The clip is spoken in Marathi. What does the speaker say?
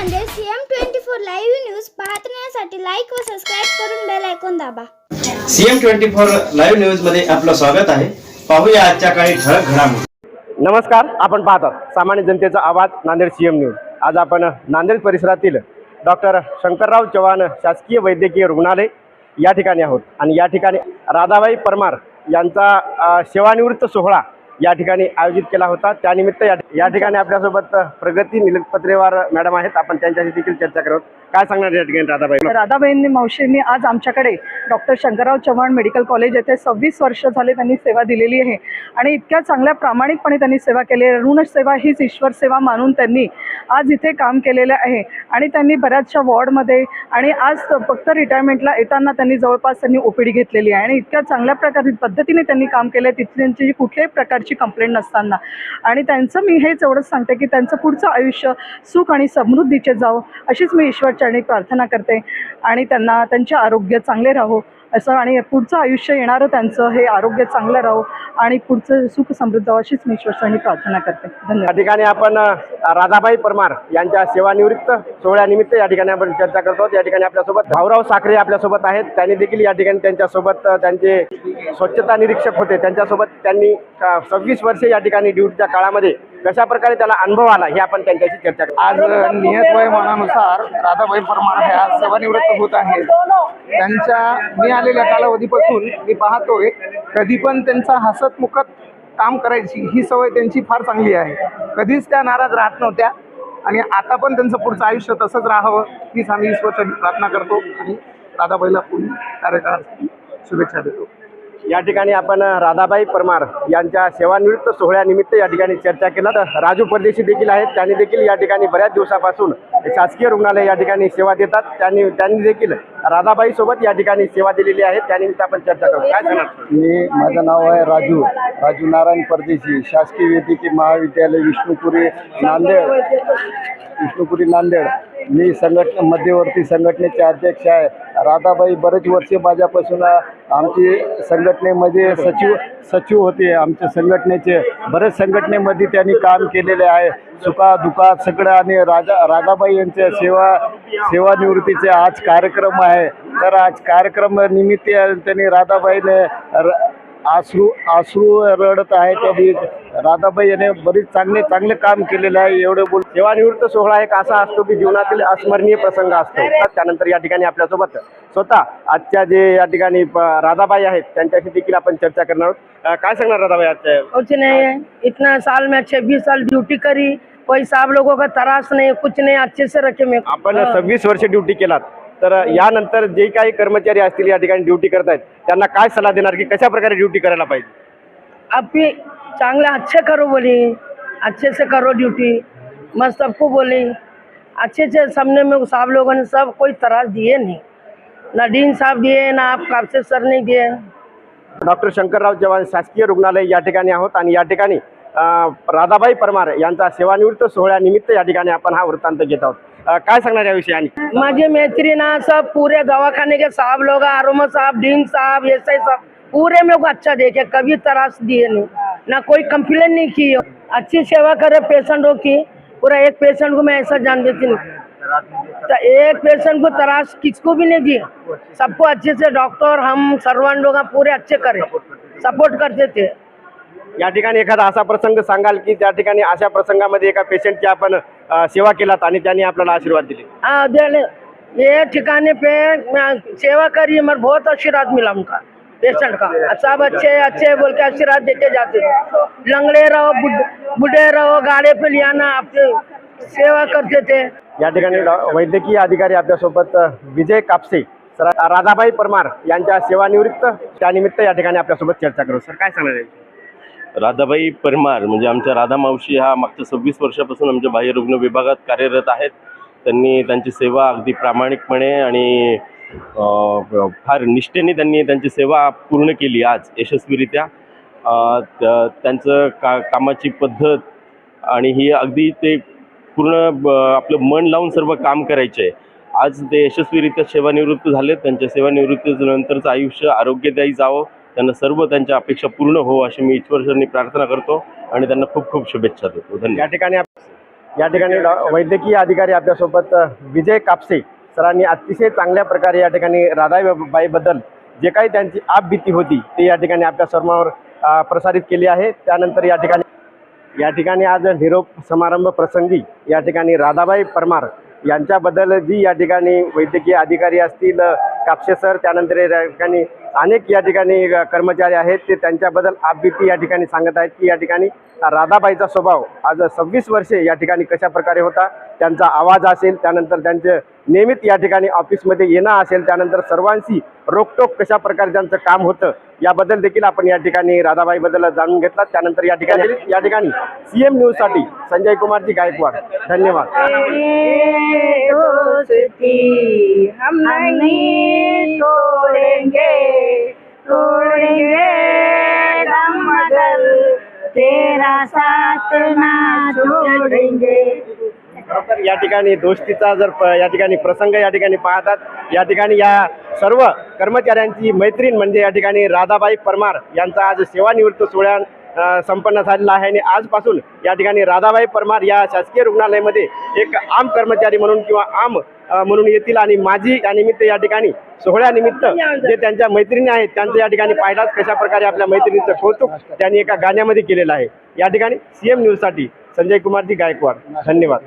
Nanded CM twenty four live news पाहण्यासाठी लाईक व सबस्क्राईब करून बेल ऐकून दाबा. सीएम ट्वेंटी फोर लाईव्ह न्यूजमध्ये आपलं स्वागत आहे. पाहूया आजच्या काही ठळक घडामोडी. नमस्कार आपण पाहतात सामान्य जनतेचा आवाज नांदेड सी एम न्यूज आज आपण नांदेड परिसरातील डॉक्टर शंकरराव चव्हाण शासकीय वैद्यकीय रुग्णालय या ठिकाणी आहोत. आणि या ठिकाणी राधाबाई परमार यांचा सेवानिवृत्त सोहळा या ठिकाणी आयोजित केला होता. त्यानिमित्त या या ठिकाणी आपल्यासोबत प्रगती निलपत्रेवार मॅडम आहेत. आपण त्यांच्याशी देखील चर्चा करत काय सांगणार या ठिकाणी राधाबाई? राधाबाईंनी मावशींनी आज आमच्याकडे doctor Shankarrao Chavan medical college येथे सव्वीस वर्ष झाले त्यांनी सेवा दिलेली आहे. आणि इतक्या चांगल्या प्रामाणिकपणे त्यांनी सेवा केली आहे. ऋणसेवा हीच ईश्वर सेवा मानून त्यांनी आज इथे काम केलेलं आहे. आणि त्यांनी बऱ्याचशा वॉर्डमध्ये आणि आज फक्त रिटायरमेंटला येताना त्यांनी जवळपास त्यांनी ओपीडी घेतलेली आहे. आणि इतक्या चांगल्या प्रकारे पद्धतीने त्यांनी काम केलं आहे. तिथे कुठल्याही प्रकारची कंप्लेंट नसताना. आणि त्यांचं मी हेच एवढंच सांगते की त्यांचं पुढचं आयुष्य सुख आणि समृद्धीचे जावं अशीच मी ईश्वर चरणी प्रार्थना करते आणि त्यांना त्यांचे आरोग्य चांगले राहो असं आणि पुढचं आयुष्य येणारं त्यांचं हे आरोग्य चांगलं राहो आणि पुढचं सुख समृद्ध अशीच मी ईश्वरचरणी प्रार्थना करते. धन्यवाद. ठिकाणी आपण राधाबाई परमार यांच्या सेवानिवृत्त सोहळ्यानिमित्त या ठिकाणी आपण चर्चा करतो या ठिकाणी आपल्यासोबत भाऊराव साखरे आपल्यासोबत आहेत. त्यांनी देखील या ठिकाणी त्यांच्यासोबत त्यांचे स्वच्छता निरीक्षक होते. त्यांच्यासोबत त्यांनी सव्वीस वर्षे या ठिकाणी ड्युटीच्या काळामध्ये कशा प्रकारे त्याला अनुभव आला हे आपण त्यांच्याशी चर्चा करतो आज नियत वयमानानुसार राधाबाई परमार ह्या सेवानिवृत्त होत आहेत. त्यांच्या मी आलेल्या कालावधीपासून मी पाहतोय कधी पण त्यांचा हसतमुखत काम करायची ही सवय त्यांची फार चांगली आहे. कधीच त्या नाराज राहत नव्हत्या आणि आता पण त्यांचं पुढचं आयुष्य तसंच राहावं हीच आम्ही ईश्वरची प्रार्थना करतो आणि दादाबाईला पुढील कार्यकाळासाठी शुभेच्छा देतो. या ठिकाणी आपण राधाबाई परमार यांच्या सेवानिवृत्त सोहळ्यानिमित्त या ठिकाणी चर्चा केला. तर राजू परदेशी देखील आहेत. त्यांनी देखील या ठिकाणी बऱ्याच दिवसापासून शासकीय रुग्णालय या ठिकाणी सेवा देतात. त्यांनी त्यांनी देखील राधाबाई सोबत या ठिकाणी सेवा दिलेली आहे. त्यानिमित्त आपण चर्चा करू. काय सांगणार मी माझं नाव आहे राजू. राजू नारायण परदेशी शासकीय वैद्यकीय महाविद्यालय विष्णुपुरी नांदेड. विष्णुपुरी नांदेड. मी संघटना मध्यवर्ती संघटनेचे अध्यक्ष आहे. राधाबाई बरेच वर्षे माझ्यापासून आमची संघटनेमध्ये सचिव सचिव होते आमच्या संघटनेचे. बरेच संघटनेमध्ये त्यांनी काम केलेले आहे. सुखा दुखात सगळं आणि राजा राधाबाई यांच्या सेवा सेवानिवृत्तीचे आज कार्यक्रम आहे. तर आज कार्यक्रम निमित्त त्यांनी राधाबाईने र- आश्रू आश्रू रडत आहे त्यांनी राधाबाई याने बरीच चांगले चांगले काम केलेलं आहे एवढं बोल सेवानिवृत्त सोहळा एक असा असतो की जीवनातील अस्मरणीय प्रसंग असतो. त्यानंतर या ठिकाणी आपल्यासोबत स्वतः आजच्या जे या ठिकाणी राधाबाई आहेत त्यांच्याशी देखील आपण चर्चा करणार आहोत. काय सांगणार राधाबाई आजच्या कुछ नहीं इतना साल में छब्बीस साल ड्यूटी करी. कोई साहब लोगों का तराश नहीं कुछ नहीं अच्छे से रखे को। आपण सव्वीस वर्ष ड्युटी केलात. तर यानंतर जे काही कर्मचारी असतील या ठिकाणी ड्युटी करतायत त्यांना काय सल्ला देणार की कशा प्रकारे ड्युटी करायला पाहिजे? भी चांगले अच्छे करो बोली अच्छे से करो ड्यूटी मैं सबको बोली अच्छे से सबने में साहब लोगों ने सब कोई तराश दिए नहीं ना डीन साहब दिए ना आप कापसे सर नहीं दिए। डॉक्टर शंकरराव चव्हाण शासकीय रुग्णालय या ठिकाणी आहोत आणि या ठिकाणी अं, राधाबाई परमार यांचा सेवानिवृत्त सोहळ्यानिमित्त या ठिकाणी आपण हा वृत्तांत घेत आहोत. काय सांगणार याविषयी आणि? माझे मैत्री ना सब पूरे दवाखाने के साहब लोग आरोमा साहब डीन साहब ऐसे सब पूरे मेरे को अच्छा देखे कभी तराश दिए नहीं। ना कोई कंप्लेन नहीं की अच्छी सेवा करे पेशेंटों की पूरा एक पेशेंट को मैं ऐसा जान देती नहीं तो एक पेशेंट को तराश किसको भी नहीं दी सबको अच्छे से डॉक्टर हम सर्वेंट लोग पूरे अच्छे करे। सपोर्ट करते थे। या ठिकाणी एखादा असा प्रसंग सांगाल की त्या ठिकाणी अशा प्रसंगामध्ये एका पेशंटची आपण अं, सेवा केलात आणि त्यांनी आपल्याला आशीर्वाद दिले. हाँ ये ठिकाने पे मैं सेवा करी मगर बहुत आशीर्वाद मिला उनका पेशेंट का? सब अच्छे अच्छे बोल के आशीर्वाद देके जाते. थे लंगड़े रहो बुढ़- बूढ़े रहो गाड़ी पे ले आना आपके सेवा करते थे. या ठिकाणी डॉ- वैद्यकीय अधिकारी आपल्यासोबत अ, विजय कापसे सर राधाबाई परमार यांच्या सेवानिवृत्त त्यानिमित्त या ठिकाणी आपल्यासोबत चर्चा करू. सर काय सांगणार आहे? राधाबाई परमार म्हणजे आमच्या राधा मावशी ह्या मागच्या सव्वीस वर्षापासून आमच्या बाह्यरुग्ण विभागात कार्यरत आहेत. त्यांनी त्यांची सेवा अगदी प्रामाणिकपणे आणि फार निष्ठेने त्यांनी त्यांची सेवा पूर्ण केली आज यशस्वीरित्या. त्यांचं का कामाची पद्धत आणि ही अगदी ते पूर्ण ब- आपलं मन लावून सर्व काम करायचे. आहे आज ते यशस्वीरित्या सेवानिवृत्त झाले त्यांच्या सेवानिवृत्तीनंतरचं आयुष्य आरोग्यदायी जावं. त्यांना सर्व त्यांच्या अपेक्षा पूर्ण हो अशी मी ईश्वरचरणी प्रार्थना करतो आणि त्यांना खूप खूप शुभेच्छा देतो. धन्यवाद. या ठिकाणी या ठिकाणी डॉ- वैद्यकीय अधिकारी आपल्यासोबत विजय कापसे सरांनी अतिशय चांगल्या प्रकारे या ठिकाणी राधाबाईबद्दल जे काही त्यांची आपभीती होती ते या ठिकाणी आपल्या सर्वांवर प्रसारित केली आहे. त्यानंतर या ठिकाणी या ठिकाणी आज निरोप समारंभ प्रसंगी या ठिकाणी राधाबाई परमार यांच्याबद्दल जी या ठिकाणी वैद्यकीय अधिकारी असतील अ, कापसे सर त्यानंतर या ठिकाणी अनेक या ठिकाणी कर्मचारी आहेत ते त्यांच्याबद्दल आपबीती या ठिकाणी सांगत आहेत की या ठिकाणी राधाबाईचा स्वभाव आज सव्वीस वर्षे या ठिकाणी कशा प्रकारे होता त्यांचा आवाज असेल त्यानंतर त्यांचे नियमित या ठिकाणी ऑफिसमध्ये येणं असेल त्यानंतर सर्वांशी रोकटोक कशा प्रकारे त्यांचं काम होतं याबद्दल देखील आपण या ठिकाणी राधाबाईबद्दल जाणून घेतला. त्यानंतर या ठिकाणी या ठिकाणी सीएम न्यूजसाठी संजय कुमारजी गायकवाड. धन्यवाद. तेरा साथ ना छोड़ेंगे या ठिकाणी दोस्तीचा जर प- या ठिकाणी प्रसंग या ठिकाणी पाहतात या ठिकाणी या सर्व कर्मचाऱ्यांची मैत्रीण म्हणजे या ठिकाणी राधाबाई परमार यांचा आज सेवानिवृत्त सोहळ्या संपन्न झालेला आहे. आणि आजपासून या ठिकाणी राधाबाई परमार या शासकीय रुग्णालयामध्ये एक आम कर्मचारी म्हणून किंवा आम म्हणून येतील. आणि माझी या निमित्त या ठिकाणी सोहळ्यानिमित्त जे त्यांच्या मैत्रिणी आहेत त्यांचं या ठिकाणी पाहिलाच कशा प्रकारे आपल्या मैत्रिणीचं कौतुक त्यांनी एका गाण्यामध्ये केलेलं आहे. या ठिकाणी सीएम न्यूजसाठी संजय कुमारजी गायकवाड. धन्यवाद.